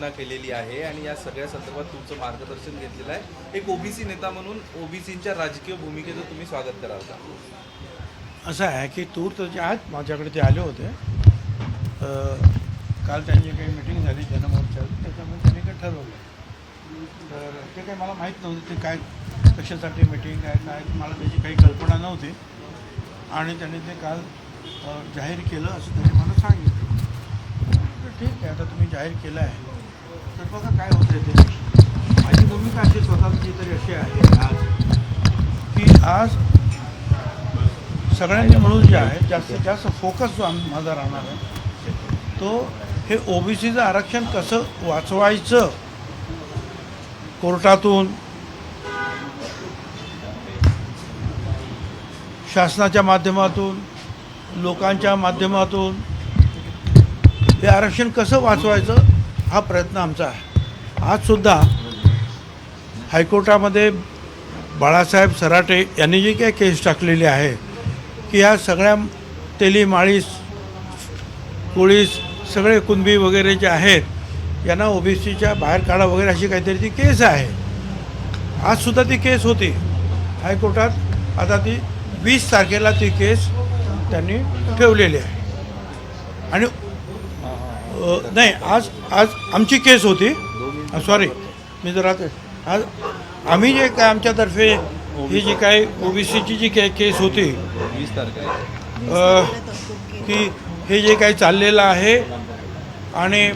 घोषणा केलेली आहे आणि या सगळ्या संदर्भात तुमचं मार्गदर्शन घेतलेलं आहे. एक ओबीसी नेता म्हणून ओबीसीच्या राजकीय भूमिकेचं तुम्ही स्वागत कराल का? असं आहे की तूर्त जे आहेत माझ्याकडे ते आले होते. काल त्यांची काही मिटिंग झाली जनमोर्चा त्याच्यामुळे त्यांनी काही ठरवलं. तर ते काही मला माहीत नव्हतं ते काय कशासाठी मिटिंग आहे काय मला त्याची काही कल्पना नव्हती. आणि त्यांनी ते काल जाहीर केलं असं त्यांनी मला सांगितलं. ठीक आहे आता तुम्ही जाहीर केलं आहे. तर बघा काय होतं ते. माझी भूमिका अशी स्वतःची तरी अशी आहे आज की आज सगळ्यांनी म्हणून जे आहे जास्तीत जास्त फोकस जो माझा राहणार आहे तो हे ओबीसीचं आरक्षण कसं वाचवायचं? कोर्टातून शासनाच्या माध्यमातून लोकांच्या माध्यमातून हे आरक्षण कसं वाचवायचं? हा प्रयत्न आमचा आहे. आजसुद्धा हायकोर्टामध्ये बाळासाहेब सराटे यांनी जी काही केस टाकलेली आहे की ह्या सगळ्या तेली माळीस कोळीस सगळे कुणबी वगैरे जे आहेत यांना ओबीसीच्या बाहेर काढा वगैरे अशी काहीतरी ती केस आहे. आजसुद्धा ती केस होती. हायकोर्टात आता ती वीस तारखेला ती केस त्यांनी ठेवलेली आहे. आणि नाही आज आज आमची केस होती. सॉरी मी जरा आज आम्ही जे काय आमच्यातर्फे ही जी काय ओबीसीची जी काही केस होती वीस तारखेला. अ, की हे जे काही चाललेलं आहे आणि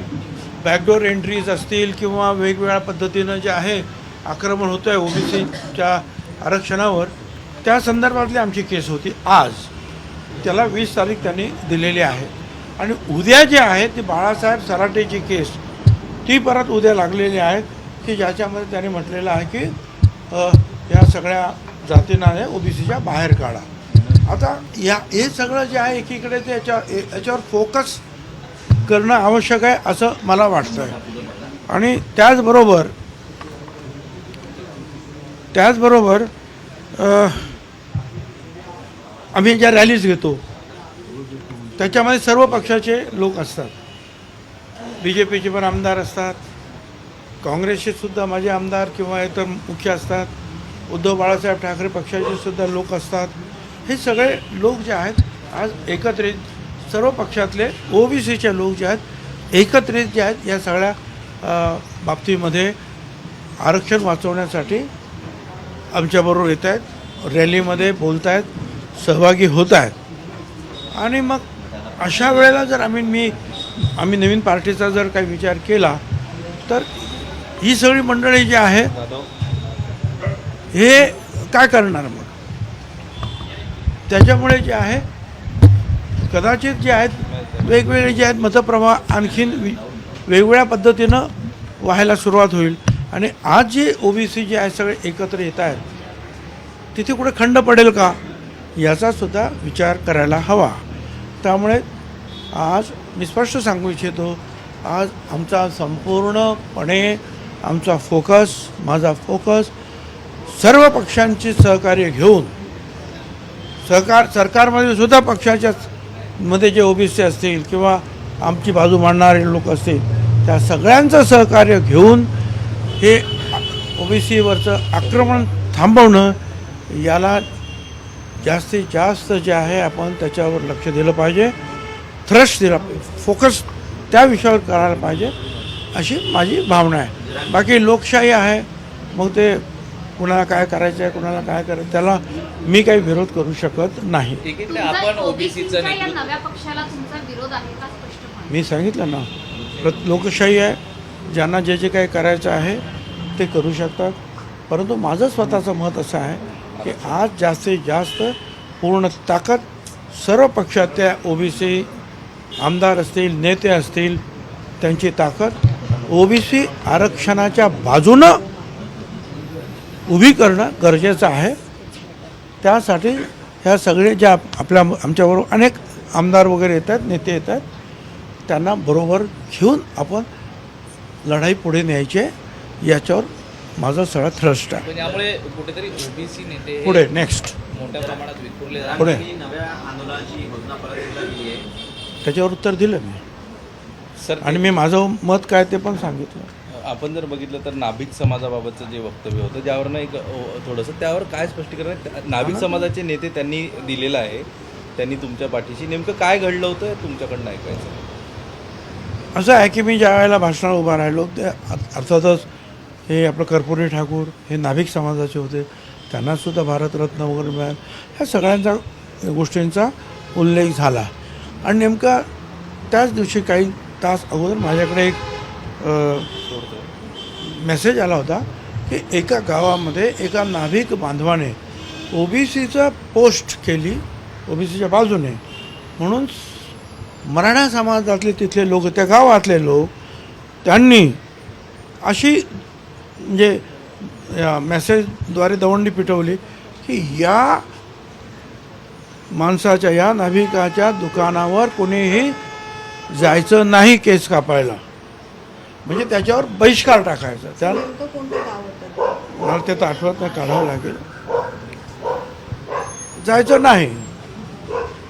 बॅकडोर एंट्रीज असतील किंवा वेगवेगळ्या पद्धतीनं जे आहे आक्रमण होतं आहे ओबीसीच्या आरक्षणावर त्या संदर्भातली आमची केस होती आज. त्याला वीस तारीख त्यांनी दिलेली आहे. आणि उद्या जे आहे ती बाळासाहेब सराटेची केस ती परत उद्या लागलेली आहे की ज्याच्यामध्ये त्याने म्हटलेलं आहे की या सगळ्या जातींना ओबीसीच्या बाहेर काढा. आता या हे सगळं जे आहे एकीकडे ते याच्या ए- याच्यावर फोकस करणं आवश्यक आहे असं मला वाटतं आहे आणि त्याचबरोबर त्याचबरोबर आम्ही ज्या रॅलीज घेतो त्याच्यामध्ये सर्व पक्षाचे लोक असतात. बी जे पीचे पण आमदार असतात. काँग्रेसचे सुद्धा माझे आमदार किंवा इतर मुख्य असतात. उद्धव बाळासाहेब ठाकरे पक्षाचे सुद्धा लोक असतात. हे सगळे लोक जे आहेत आज एकत्रित सर्व पक्षातले ओबीसीचे लोक जे आहेत एकत्रित जे आहेत या सगळ्या बाबतीमध्ये आरक्षण वाचवण्यासाठी आमच्याबरोबर येत आहेत रॅलीमध्ये बोलत आहेत सहभागी होत आहेत आणि मग अशा वेळेला जर आम्ही मी आम्ही नवीन पार्टीचा जर काही विचार केला तर ही सगळी मंडळी जी आहे हे काय करणार मग? त्याच्यामुळे जे आहे कदाचित जे आहेत वेगवेगळे जे आहेत मतप्रवाह आणखीन वि- वेगवेगळ्या पद्धतीनं व्हायला सुरुवात होईल. आणि आज जे ओ बी सी जे आहे सगळे एकत्र येत आहेत तिथे कुठे खंड पडेल का? याचासुद्धा विचार करायला हवा. त्यामुळे आज मी स्पष्ट सांगू इच्छितो आज आमचा संपूर्णपणे आमचा फोकस माझा फोकस सर्व पक्षांचे सहकार्य घेऊन सहकार सरकारमध्ये सुद्धा पक्षाच्या मध्ये जे ओबीसी असतील किंवा आमची बाजू मांडणारे लोक असतील त्या सगळ्यांचं सहकार्य घेऊन हे ओबीसीवरचं आक्रमण थांबवणं याला जास्तीत जास्त जे आहे आपण त्याच्यावर लक्ष दिलं पाहिजे थ्रस्ट दिला पाहिजे फोकस त्या विषयावर करायला पाहिजे अशी माझी भावना आहे. बाकी लोकशाही आहे मग ते कुणाला काय करायचं आहे कुणाला काय करायचं त्याला मी काही विरोध करू शकत नाही. एकीकडे तुमचा आपण OBC ओबीसीचं च्या या नेतृत्व नव्या पक्षाला तुमचा विरोध आहे का स्पष्टपणे? मी सांगितलं ना प्रत लोकशाही आहे ज्यांना जे जे काही करायचं आहे ते करू शकतात. परंतु माझं स्वतःचं मत असं आहे की आज जास्तीत जास्त पूर्ण ताकद सर्व पक्षातल्या ओबीसी आमदार असतील नेते असतील त्यांची ताकद ओबीसी आरक्षणाच्या बाजूनं उभी करणं गरजेचं आहे. त्यासाठी ह्या सगळे ज्या आपल्या आमच्याबरोबर अनेक आमदार वगैरे येतात नेते येतात त्यांना बरोबर घेऊन आपण लढाई पुढे न्यायची याच्यावर माझं सगळं थ्रस्ट आहे. पण यामुळे कुठेतरी ओबीसी नेते हे पुढे नेक्स्ट मोठ्या प्रमाणात विखुरले. पुढे. नव्या आंदोलनाची घोषणा परत एकदा केली आहे. त्याच्यावर उत्तर दिलं मी. सर आणि मी माझं मत काय ते पण सांगितलं. आपण जर बघितलं तर नाभिक समाजाबाबतचं जे वक्तव्य होतं ज्यावरनं एक थोडंसं त्यावर काय स्पष्टीकरण आहे? त्या- नाभिक समाजाचे नेते त्यांनी दिलेलं आहे. त्यांनी तुमच्या पाठीशी नेमकं काय घडलं होतं हे तुमच्याकडनं ऐकायचं असं आहे की मी ज्या वेळेला भाषणाला उभा राहिलो ते अर्थातच हे आपलं कर्पुरी ठाकूर हे नाभिक समाजाचे होते त्यांनासुद्धा भारतरत्न वगैरे मिळालं. ह्या सगळ्यांचा गोष्टींचा उल्लेख झाला. आणि नेमका त्याच दिवशी काही तास अगोदर माझ्याकडे एक मेसेज आला होता की एका गावामध्ये एका नाभिक बांधवाने ओबीसीचं पोस्ट केली ओबीसीच्या बाजूने. म्हणून मराठा समाजातले तिथले लोक त्या गावातले लोक त्यांनी अशी म्हणजे मेसेजद्वारे दवंडी पिटवली की या माणसाच्या या नाभिकाच्या दुकानावर कोणीही जायचं नाही केस कापायला. म्हणजे त्याच्यावर बहिष्कार टाकायचा. त्या मला ते तर आठवत नाही काढावं लागेल. जायचं नाही.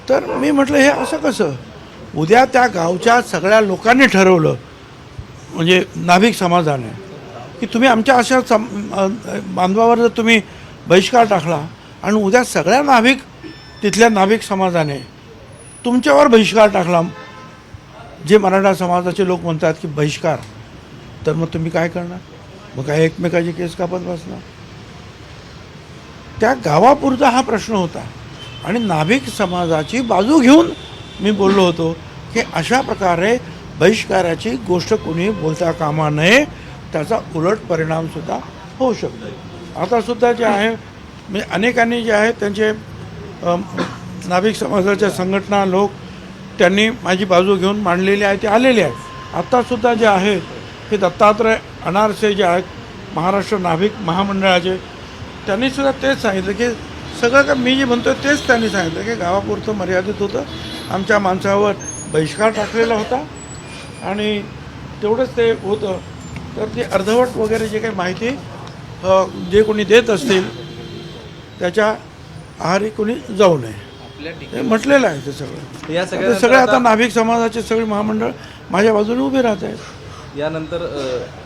तर मी म्हटलं हे असं कसं? उद्या त्या गावच्या सगळ्या लोकांनी ठरवलं म्हणजे नाभिक समाजाने. की तुम्ही आमच्या अशा सम बांधवावर जर तुम्ही बहिष्कार टाकला आणि उद्या सगळ्या नाभिक तिथल्या नाभिक समाजाने तुमच्यावर बहिष्कार टाकला जे मराठा समाजाचे लोक म्हणतात की बहिष्कार तर मग तुम्ही काय करणार? मग काय एकमेकाची केस कापत बसणार? त्या गावापुरता हा प्रश्न होता. आणि नाभिक समाजाची बाजू घेऊन मी बोललो होतो की अशा प्रकारे बहिष्काराची गोष्ट कोणी बोलता कामा नये त्याचा उलट परिणामसुद्धा होऊ शकतो. आतासुद्धा जे आहे म्हणजे अनेकांनी जे आहे त्यांचे नाभिक समाजाच्या संघटना लोक त्यांनी माझी बाजू घेऊन मांडलेली आहे ते आलेले आहेत आत्तासुद्धा जे आहे हे दत्तात्रय अनारसे जे आहेत महाराष्ट्र नाभिक महामंडळाचे त्यांनीसुद्धा तेच सांगितलं की सगळं का मी जे म्हणतो तेच त्यांनी सांगितलं की गावापुरतं मर्यादित होतं. आमच्या माणसावर बहिष्कार टाकलेला होता आणि तेवढंच ते होतं. तर ते अर्धवट वगैरे जे काही माहिती जे कोणी देत असतील त्याच्या आहारी कोणी जाऊ नये. म्हटलेलं आहे ते सगळं. या सगळ्या सगळे आता नाभिक समाजाचे सगळे महामंडळ माझ्या बाजूने उभे राहत आहेत. यानंतर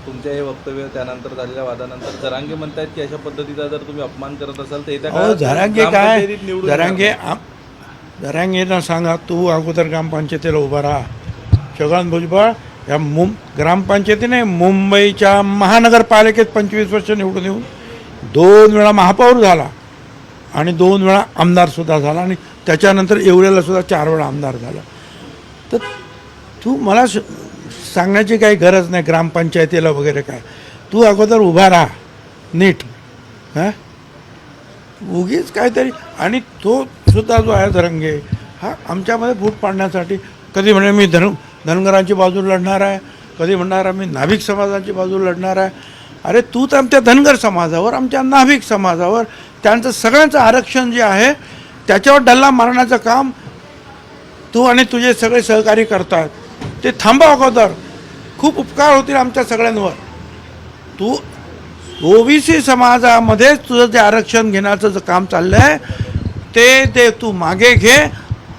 तुमच्या हे वक्तव्य त्यानंतर झालेल्या वादानंतर जरांगे म्हणतायत की अशा पद्धतीचा जर तुम्ही अपमान करत असाल तर येत्या जरांगे काय. आम- जरांगेंना सांगा तू अगोदर ग्रामपंचायतीला उभा राहा. छगन भुजबळ या मुं ग्रामपंचायतीने मुंबईच्या महानगरपालिकेत पंचवीस वर्ष निवडून येऊन दोन वेळा महापौर झाला आणि दोन वेळा आमदारसुद्धा झाला आणि त्याच्यानंतर येवलेला चार वेळा आमदार झाला. तर तू मला सांगण्याची काही गरज नाही ग्रामपंचायतीला वगैरे काय. तू अगोदर उभा राहा नीट. हां? उगीच काहीतरी आणि तो सुद्धा जो आहे धरंगे हा आमच्यामध्ये फूट पाडण्यासाठी कधी म्हणे मी धन धनगरांची बाजू लढणार आहे कधी म्हणणार मी नाभिक समाजाची बाजू लढणार आहे. अरे तू तर आमच्या धनगर समाजावर आमच्या नाभिक समाजावर त्यांचं सगळ्यांचं आरक्षण जे आहे त्याच्यावर डल्ला मारण्याचं काम तू आणि तुझे सगळे सहकारी करतात. ते थांबा अगोदर. खूप उपकार होतील आमच्या सगळ्यांवर. तू ओबीसी समाजामध्येच तुझं जे आरक्षण घेण्याचं जे काम चाललं आहे ते ते तू मागे घे.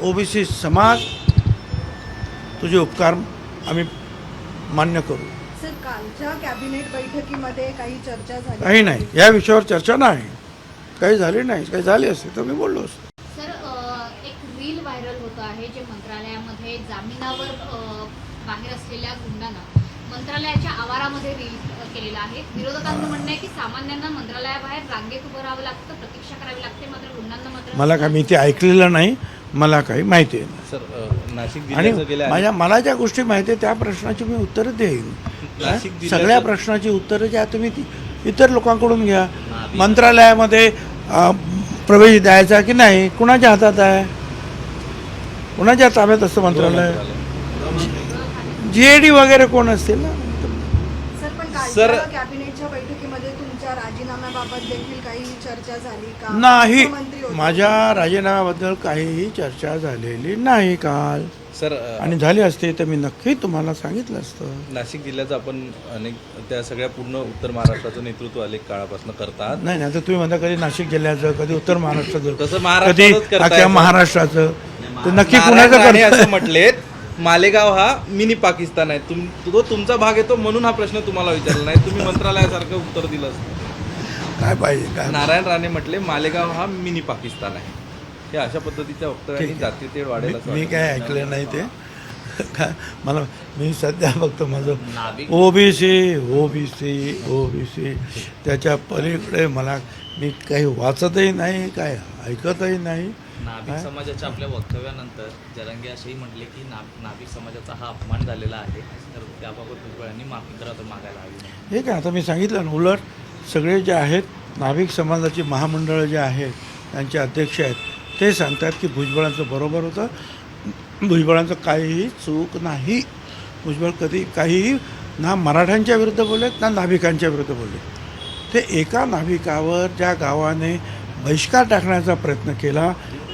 ओबीसी समाज तुझे उपकार आम्ही मान्य करू. सर कालच्या कॅबिनेट बैठकीमध्ये काही चर्चा झाली काही नाही. या विषयावर चर्चा नाही. काही झाली नाही. काही झाली असते तर मी बोललो असतो. सर अ, एक रील व्हायरल होत आहे जे मंत्रालयामध्ये जामिनावर अ, बाहेर असलेल्या गुंडांना मंत्रालयाच्या आवारामध्ये रील अ, केलेलं आहे. विरोधकांचं म्हणणं आहे की सामान्यांना मंत्रालयाबाहेर रांगेत उभं राहावं लागतं प्रतीक्षा करावी लागते मात्र गुंडांना मात्र मला काय मी ते ऐकलेलं नाही. मला काही माहिती आहे. सर अ, नाशिक आणि जिल्ह्याचं गेल्या माझ्या मला ज्या गोष्टी माहिती आहे त्या प्रश्नाची मी उत्तरं देईन. नाशिक? जिल्ह्याचं- सगळ्या प्रश्नाची उत्तरं ज्या तुम्ही ती इतर लोकांकडून घ्या. मंत्रालयामध्ये अ, प्रवेश द्यायचा की नाही कुणाच्या हातात आहे? कुणाच्या ताब्यात असतं मंत्रालय? जी ए डी वगैरे कोण असतील ना? सर पण सर- कॅबिनेटच्या तुमच्या राजीनाम्याबाबत देखील काही चर्चा झाली का? नाही. माझ्या राजीनाम्याबद्दल काहीही चर्चा झालेली नाही काल. सर आणि झाली असते तर मी नक्की तुम्हाला सांगितलं असतं. नाशिक जिल्ह्याचं आपण अनेक त्या सगळ्या पूर्ण उत्तर महाराष्ट्राचं नेतृत्व अनेक काळापासून करतात. नाही नाही आता तुम्ही म्हणता कधी नाशिक जिल्ह्याचं कधी उत्तर महाराष्ट्राचं तसं कधी महाराष्ट्रातच करताय अख्ख्या सर. महाराष्ट्राचं. तर नक्की नारायण कुणाचं राणे करताय? असं म्हटलेत मालेगाव हा मिनी पाकिस्तान आहे. तुम तो तुमचा भाग येतो म्हणून हा प्रश्न तुम्हाला विचारला नाही. तुम्ही मंत्रालयासारखं उत्तर दिलं असतं. काय पाहिजे काय नारायण राणे म्हटले मालेगाव हा मिनी पाकिस्तान आहे. हे अशा पद्धतीच्या वक्तव्यांनी तेढ वाढेल असं मी वाटतं. काय ऐकलं नाही ते. काय मला मी सध्या फक्त माझं ओबीसी ओबीसी ओबीसी. त्याच्या पलीकडे मला मी काही वाचतही नाही काय ऐकतही नाही. नाभिक काय? समाजाच्या आपल्या वक्तव्यानंतर जरांगे असेही म्हटले की ना नाभिक समाजाचा हा अपमान झालेला आहे. तर त्याबाबत भुजबळांनी माफी करा तर मागायला हवी. नाही हे काय? आता मी सांगितलं ना उलट सगळे जे आहेत नाभिक समाजाची महामंडळं जे आहेत त्यांचे अध्यक्ष आहेत ते सांगतात की भुजबळांचं बरोबर होतं. भुजबळांचं काहीही चूक नाही. भुजबळ कधी काहीही ना मराठ्यांच्या विरुद्ध बोललेत ना नाभिकांच्या विरुद्ध बोलले ते एका नाभिकावर ज्या गावाने बहिष्कार टाकण्याचा प्रयत्न केला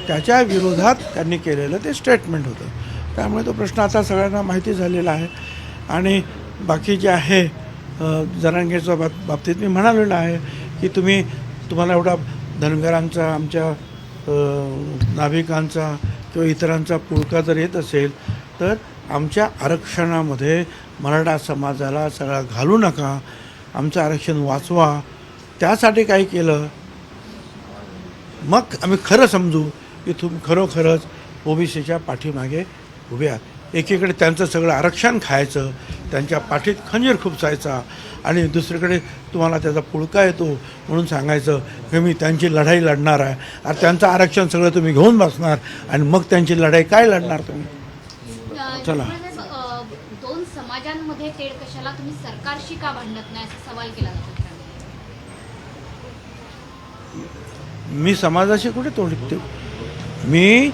त्याच्या विरोधात त्यांनी केलेलं ते स्टेटमेंट होतं. त्यामुळे तो प्रश्न आता सगळ्यांना माहिती झालेला आहे. आणि बाकी जे आहे जनांगेच्या बाब बाबतीत मी म्हणालेलं आहे की तुम्ही तुम्हाला एवढा धनगरांचा आमच्या नाभिकांचा किंवा इतरांचा पुळका जर येत असेल तर आमच्या आरक्षणामध्ये मराठा समाजाला सगळा घालू नका आमचं आरक्षण वाचवा. त्यासाठी काय केलं? मग आम्ही खरं समजू की तुम्ही खरोखरच ओबीसीच्या पाठीमागे उभे आहात. एकीकडे त्यांचं सगळं आरक्षण खायचं त्यांच्या पाठीत खंजीर खुपसायचा आणि दुसरीकडे तुम्हाला त्याचा पुळका येतो म्हणून सांगायचं की मी त्यांची लढाई लढणार आहे. आणि त्यांचं आरक्षण सगळं तुम्ही घेऊन बसणार आणि मग त्यांची लढाई काय लढणार तुम्ही? चला. दोन समाजांमध्ये कशाला तुम्ही सरकारशी का भांडत नाही असा सवाल केला जातो मी समाजाशी कुठे तोडते मी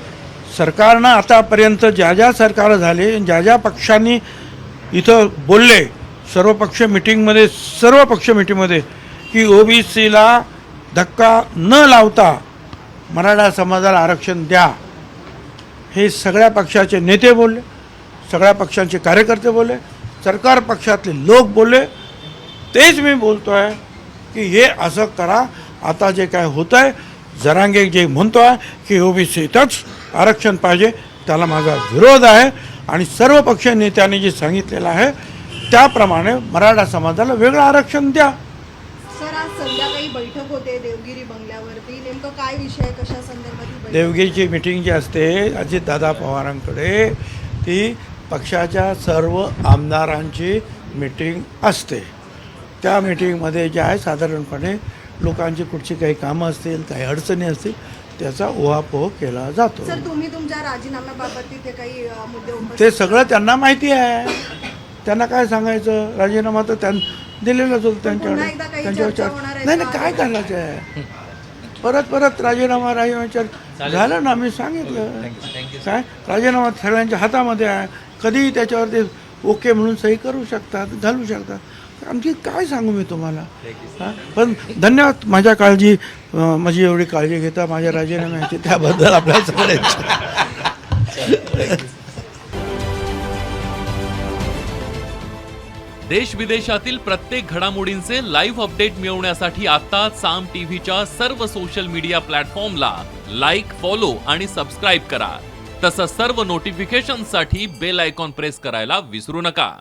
सरकारनं आतापर्यंत ज्या ज्या सरकार झाले ज्या ज्या पक्षांनी इथं बोलले सर्व पक्ष मिटिंगमध्ये सर्व पक्ष मिटिंगमध्ये की ओबीसीला धक्का न लावता मराठा समाजाला आरक्षण द्या. हे सगळ्या पक्षाचे नेते बोलले सगळ्या पक्षांचे कार्यकर्ते बोलले सरकार पक्षातले लोक बोलले. तेच मी बोलतो आहे की हे असं करा. आता जे काय होतं आहे जरांगे जे म्हणतो आहे की ओबीसीतच आरक्षण पाहिजे त्याला माझा विरोध आहे. आणि सर्व पक्षीय नेत्यांनी जे सांगितलेलं आहे त्याप्रमाणे मराठा समाजाला वेगळं आरक्षण द्या. सर आज संध्याकाळी बैठक होते देवगिरी बंगल्यावरती. नेमकं काय विषय कशा संदर्भात? देवगिरीची मिटिंग जी असते अजितदादा पवारांकडे ती पक्षाच्या सर्व आमदारांची मिटिंग असते. त्या मिटिंगमध्ये जे आहे साधारणपणे लोकांची कुठची काही कामं असतील काही अडचणी असतील त्याचा उहापोह केला जातो. सर तुम्ही तुमच्या राजीनाम्याबाबत तिथे काही मुद्दे उपस्थित ते सगळं त्यांना माहिती आहे. त्यांना काय सांगायचं? राजीनामा तर त्यां दिलेलाच होतं पुन्हा एकदा त्यांच्याकडे काही त्यांच्या चर्चा आहे नाही का? नाही काय करायचं आहे? परत परत राजीनामा राजीनामा झालं ना मी सांगितलं. काय? राजीनामा सगळ्यांच्या हातामध्ये आहे. कधीही त्याच्यावरती ओके म्हणून सही करू शकतात घालू शकतात. आणखी काय सांगू मी तुम्हाला? हां? पण धन्यवाद माझ्या काळजी माझी एवढी काळजी घेता माझ्या राजीनाम्याची त्याबद्दल आपल्या सगळ्यांची. देश विदेशातील प्रत्येक घडामोडींचे लाईव्ह अपडेट मिळवण्यासाठी आता साम टीव्हीच्या सर्व सोशल मीडिया प्लॅटफॉर्मला लाईक फॉलो आणि सबस्क्राईब करा. तसंच सर्व नोटिफिकेशनसाठी बेल आयकॉन प्रेस करायला विसरू नका.